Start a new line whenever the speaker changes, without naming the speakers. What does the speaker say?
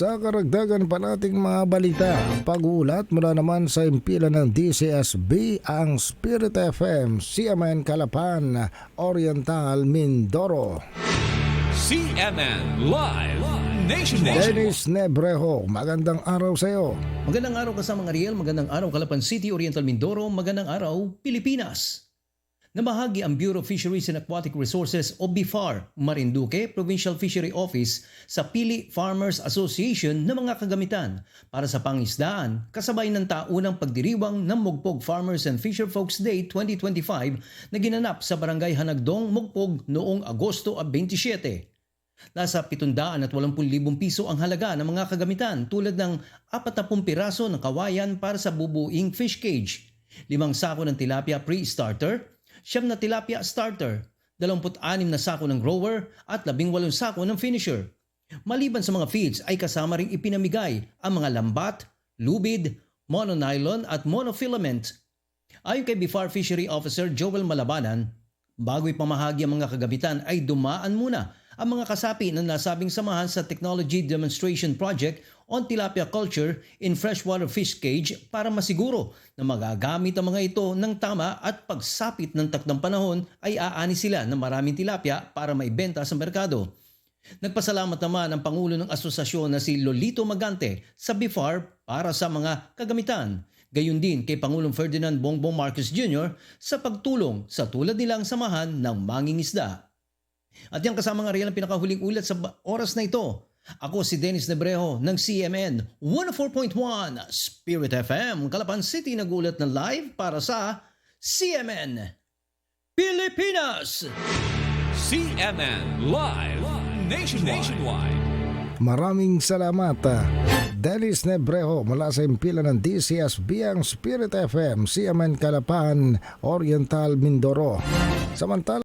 Sa karagdagan pa nating mga balita, pag-uulat mula naman sa impila ng DCSB ang Spirit FM, CMN Calapan, Oriental, Mindoro.
CNN Live Nationwide.
Dennis Nebrejo, magandang araw sa iyo.
Magandang araw kasama ng Ariel, magandang araw Calapan City, Oriental Mindoro, magandang araw Pilipinas. Namahagi ang Bureau of Fisheries and Aquatic Resources o BIFAR, Marinduque Provincial Fishery Office sa Pili Farmers Association ng mga kagamitan para sa pangisdaan kasabay ng taunang pagdiriwang ng Mugpog Farmers and Fisherfolks Day 2025 na ginanap sa Barangay Hanagdong, Mugpog noong Agosto 27. Nasa 780,000 piso ang halaga ng mga kagamitan tulad ng 40 piraso ng kawayan para sa bubuing fish cage, limang sako ng tilapia pre-starter, siyam na tilapia starter, 26 na sako ng grower at 18 sako ng finisher. Maliban sa mga feeds ay kasama ring ipinamigay ang mga lambat, lubid, mononylon at monofilament. Ayon kay BIFAR Fishery Officer Joel Malabanan, bago ipamahagi ang mga kagamitan ay dumaan muna ang mga kasapi ng nasabing samahan sa Technology Demonstration Project on Tilapia Culture in Freshwater Fish Cage para masiguro na magagamit ang mga ito ng tama at pagsapit ng takdang panahon ay aani sila ng maraming tilapia para maibenta sa merkado. Nagpasalamat naman ang Pangulo ng Asosasyon na si Lolito Magante sa BIFAR para sa mga kagamitan. Gayon din kay Pangulong Ferdinand Bongbong Marcos Jr. sa pagtulong sa tulad nilang samahan ng mangingisda. At yan kasama nga rin ang pinakahuling ulat sa oras na ito. Ako si Dennis Nebrejo ng CMN 104.1 Spirit FM, Calapan City nagulat na live para sa CMN Pilipinas!
CNN Live Nationwide.
Maraming salamat. ah. Dennis Nebrejo mula sa impila ng DCSB ang Spirit FM, CMN Calapan, Oriental, Mindoro. Samantala